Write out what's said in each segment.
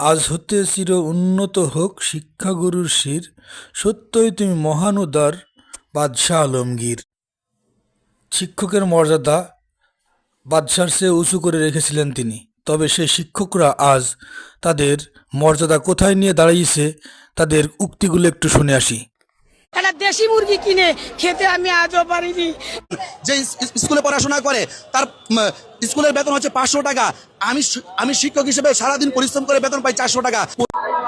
আজ হতে চির উন্নত হোক শিক্ষাগুরুর শির, সত্যই তুমি মহান উদার, বাদশাহ আলমগীর। শিক্ষকের মর্যাদা, বাদশার চেয়ে উঁচু করে রেখেছিলেন তিনি। তবে সেই শিক্ষকরা আজ তাদের মর্যাদা কোথায় নিয়ে দাঁড়িয়েছে, তাদের উক্তিগুলো একটু শুনে আসি। একটা দেশি মুরগি কিনে খেতে আমি আজও পারিনি। যে স্কুলে পড়াশোনা করে, তার স্কুলের বেতন হচ্ছে পাঁচশো টাকা। আমি আমি শিক্ষক হিসেবে সারাদিন পরিশ্রম করে বেতন পাই চারশো টাকা।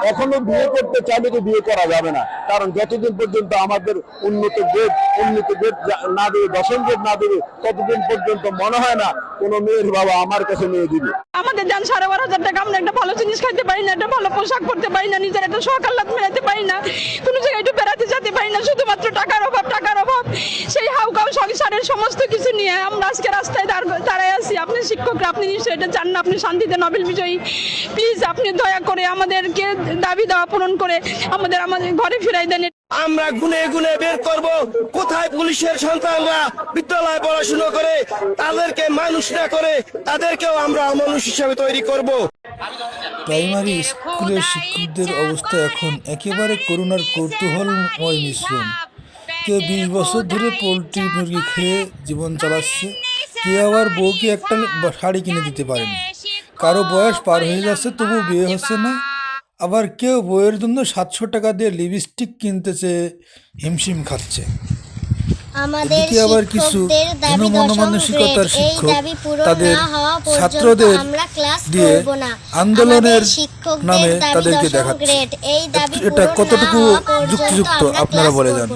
এখনও বিয়ে করতে চাইলে তো বিয়ে করা যাবে না। কারণ যতদিন পর্যন্ত আমাদের উন্নত গ্রেড উন্নত গ্রেড না দেবে, দশম গ্রেড না দেবে, ততদিন পর্যন্ত মনে হয় না কোনো মেয়ের বাবা আমার কাছে মেয়ে দিবে। আমাদের দেন সাড়ে বারো হাজার টাকা, আমরা একটা ভালো জিনিস খাইতে পারি না, একটা ভালো পোশাক পরতে পারি না, নিজের একটা শখ আহ্লাদ মেলাতে পারি না, কোনো জায়গায় একটু বেড়াতে যেতে পারি না, শুধুমাত্র টাকার অভাব টাকার অভাব। সেই হাউকাউ সংসারের সমস্ত কিছু নিয়ে আমরা আজকে রাস্তায় দাঁড়- দাঁড়ায় আছি। আপনি শিক্ষকরা, আপনি নিশ্চয়ই এটা জান না, আপনি শান্তিতে নোবেল বিজয়ী। প্লিজ আপনি দয়া করে আমাদেরকে দাবি দেওয়া পূরণ করে আমাদের আমাদের ঘরে ফিরাই দেন। আমরা গুনে গুনে বের করব। কোথায় পুলিশের সন্তানরা বিদ্যালয়ে পড়াশোনা করে তাদেরকে মানুষ না করে তাদেরকেও আমরা মানুষ হিসাবে তৈরি করব। প্রাইমারি স্কুলের শিক্ষকদের অবস্থা এখন একেবারে করুণার কৌতূহলময় মিশ্রণ। কেউ বিশ বছর ধরে পোলট্রি মুরগি খেয়ে জীবন চালাচ্ছে। কেউ আবার বউকে একটা শাড়ি কিনে দিতে পারেনি। কারও বয়স পার হয়ে যাচ্ছে তবু বিয়ে হচ্ছে না আবার কেউ বইয়ের জন্য সাতশো টাকা দিয়ে লিপস্টিক কিনতেছে হিমশিম খাচ্ছে আমাদের আবার কিছু। এই শিক্ষক তাদের ছাত্রদের দিয়ে আন্দোলনের নামে তাদেরকে দেখাচ্ছে এটা কতটুকু যুক্তিযুক্ত আপনারা বলে যান।